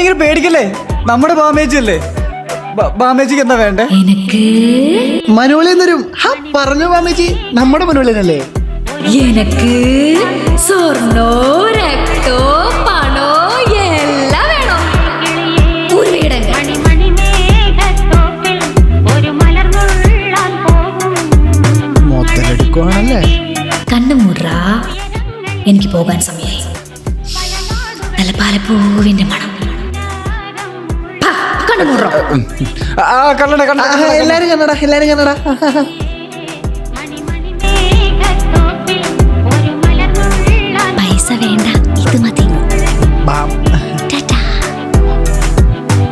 ഇങ്ങനെ പേടിക്കല്ലേ? നമ്മുടെ ബാമേജിയല്ലേ? ബാമേജിക്ക് എന്താ വേണ്ടേ? എനിക്ക് മനോളി എന്നൊരു പറഞ്ഞു ബാമേജി. നമ്മുടെ മനോളിനല്ലേ എനിക്ക് കണ്ണു മൂടാ എനിക്ക് പോകാൻ സമയമായി നല്ല പാലപ്പൂവിന്റെ മണം. കണ്ണു മൂടാ ആ കള്ളണ കണ്ണ എല്ലാരും കണ്ണടാ എല്ലാരും കന്നഡ